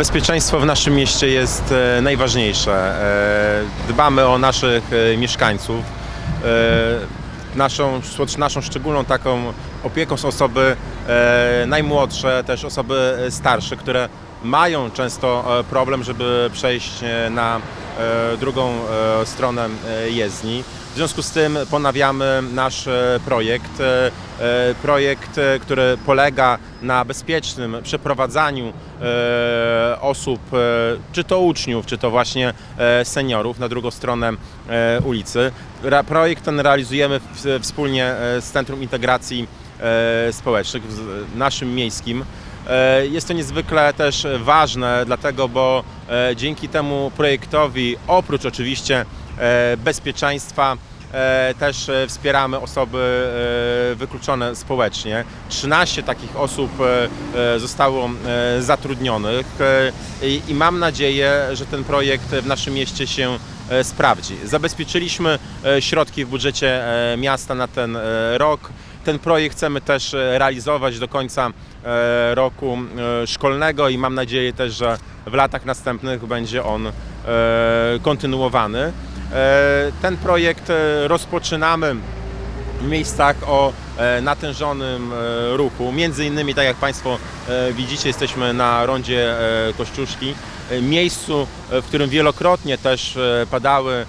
Bezpieczeństwo w naszym mieście jest e, najważniejsze. E, Dbamy o naszych e, mieszkańców. Naszą, naszą szczególną taką opieką są osoby najmłodsze, też osoby starsze, które mają często e, problem, żeby przejść e, na e, drugą stronę jezdni. W związku z tym ponawiamy nasz projekt. Projekt, który polega na bezpiecznym przeprowadzaniu osób, czy to uczniów, czy to właśnie seniorów na drugą stronę ulicy. Projekt ten realizujemy wspólnie z Centrum Integracji Społecznych, naszym miejskim. E, Jest to niezwykle też ważne, dlatego, bo e, dzięki temu projektowi, oprócz oczywiście e, bezpieczeństwa, też wspieramy osoby wykluczone społecznie. 13 takich osób zostało zatrudnionych i mam nadzieję, że ten projekt w naszym mieście się sprawdzi. Zabezpieczyliśmy środki w budżecie miasta na ten rok. Ten projekt chcemy też e, realizować do końca e, roku e, szkolnego i mam nadzieję też, że w latach następnych będzie on kontynuowany. Ten projekt rozpoczynamy w miejscach o natężonym ruchu. Między innymi, tak jak Państwo widzicie, jesteśmy na rondzie Kościuszki, miejscu, e, w którym wielokrotnie też e, padały e,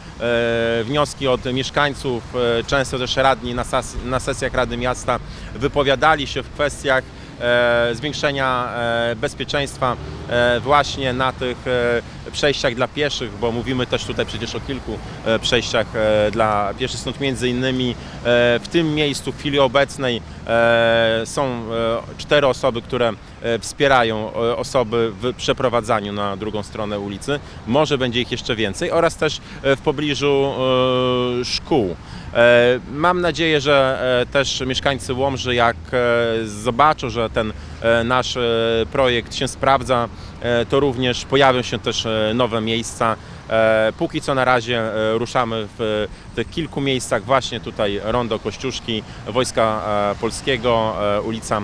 wnioski od mieszkańców, e, często też radni na, na sesjach Rady Miasta wypowiadali się w kwestiach e, zwiększenia e, bezpieczeństwa e, właśnie na tych e, przejściach dla pieszych, bo mówimy też tutaj przecież o kilku e, przejściach e, dla pieszych, stąd między innymi e, w tym miejscu w chwili obecnej e, są e, cztery osoby, które e, wspierają e, osoby w przeprowadzaniu na drugą stronę ulicy. Może będzie ich jeszcze więcej oraz też e, w pobliżu e, szkół. E, Mam nadzieję, że e, też mieszkańcy Łomży, jak e, zobaczą, że ten nasz projekt się sprawdza, to również pojawią się też nowe miejsca. Póki co na razie ruszamy w tych kilku miejscach, właśnie tutaj Rondo Kościuszki, Wojska Polskiego, ulica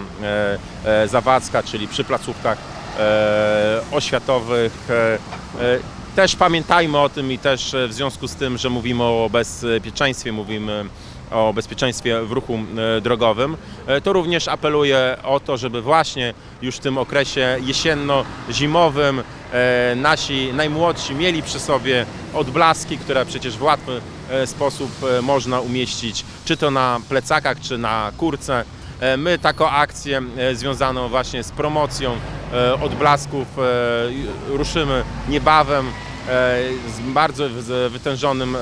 Zawadzka, czyli przy placówkach oświatowych. Też pamiętajmy o tym i też e, w związku z tym, że mówimy o bezpieczeństwie, mówimy o bezpieczeństwie w ruchu e, drogowym, e, to również apeluję o to, żeby właśnie już w tym okresie jesienno-zimowym nasi najmłodsi mieli przy sobie odblaski, które przecież w łatwy sposób można umieścić, czy to na plecakach, czy na kurce. My taką akcję związaną właśnie z promocją odblasków ruszymy niebawem z bardzo wytężonym e,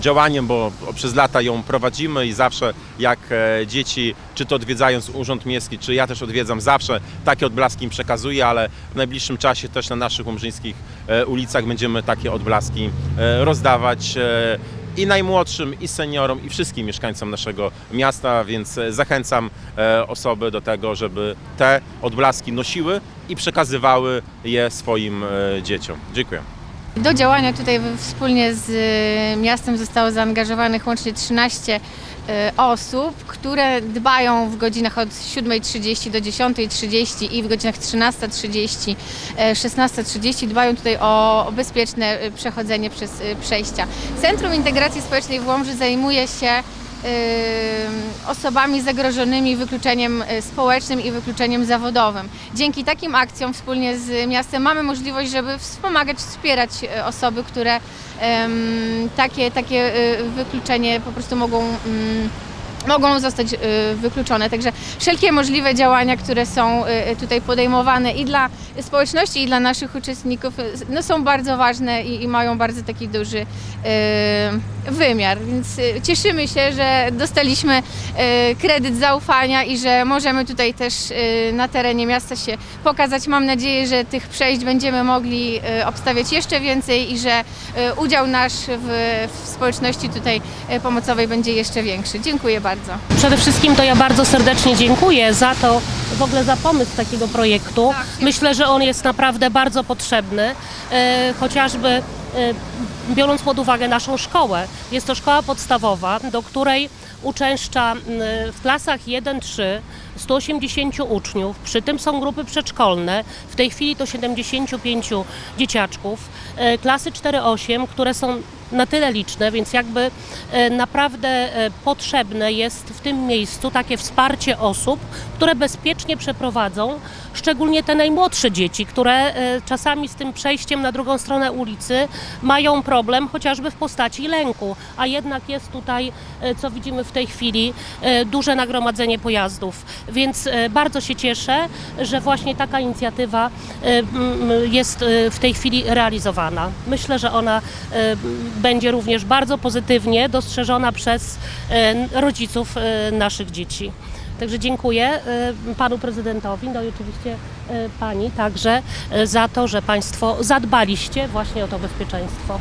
działaniem, bo przez lata ją prowadzimy i zawsze jak e, dzieci, czy to odwiedzając Urząd Miejski, czy ja też odwiedzam, zawsze takie odblaski im przekazuję, ale w najbliższym czasie też na naszych łomżyńskich e, ulicach będziemy takie odblaski e, rozdawać e, i najmłodszym, i seniorom, i wszystkim mieszkańcom naszego miasta, więc e, zachęcam e, osoby do tego, żeby te odblaski nosiły i przekazywały je swoim e, dzieciom. Dziękuję. Do działania tutaj wspólnie z y, miastem zostało zaangażowanych łącznie 13 y, osób, które dbają w godzinach od 7.30 do 10.30 i w godzinach 13.30, e, 16.30 dbają tutaj o bezpieczne y, przechodzenie przez przejścia. Centrum Integracji Społecznej w Łomży zajmuje się osobami zagrożonymi wykluczeniem y, społecznym i wykluczeniem zawodowym. Dzięki takim akcjom wspólnie z miastem mamy możliwość, żeby wspomagać, wspierać y, osoby, które takie, takie y, wykluczenie po prostu mogą mm, mogą zostać y, wykluczone. Także wszelkie możliwe działania, które są y, tutaj podejmowane i dla społeczności, i dla naszych uczestników, y, no, są bardzo ważne i, i mają bardzo taki duży y, wymiar. Więc y, cieszymy się, że dostaliśmy y, kredyt zaufania i że możemy tutaj też y, na terenie miasta się pokazać. Mam nadzieję, że tych przejść będziemy mogli y, obstawiać jeszcze więcej i że y, udział nasz w, w społeczności tutaj y, pomocowej będzie jeszcze większy. Dziękuję bardzo. Przede wszystkim to ja bardzo serdecznie dziękuję za to, w ogóle za pomysł takiego projektu. Tak, Myślę, że on jest naprawdę bardzo potrzebny, e, chociażby e, biorąc pod uwagę naszą szkołę, jest to szkoła podstawowa, do której uczęszcza w klasach 1-3 180 uczniów, przy tym są grupy przedszkolne, w tej chwili to 75 dzieciaczków, e, klasy 4-8, które są na tyle liczne, więc jakby e, naprawdę e, potrzebne jest w tym miejscu takie wsparcie osób, które bezpiecznie przeprowadzą, szczególnie te najmłodsze dzieci, które e, czasami z tym przejściem na drugą stronę ulicy mają problem chociażby w postaci lęku, a jednak jest tutaj, co widzimy w tej chwili, duże nagromadzenie pojazdów. Więc bardzo się cieszę, że właśnie taka inicjatywa jest w tej chwili realizowana. Myślę, że ona będzie również bardzo pozytywnie dostrzeżona przez e, rodziców e, naszych dzieci. Także dziękuję e, panu prezydentowi, no i oczywiście pani także za to, że państwo zadbaliście właśnie o to bezpieczeństwo.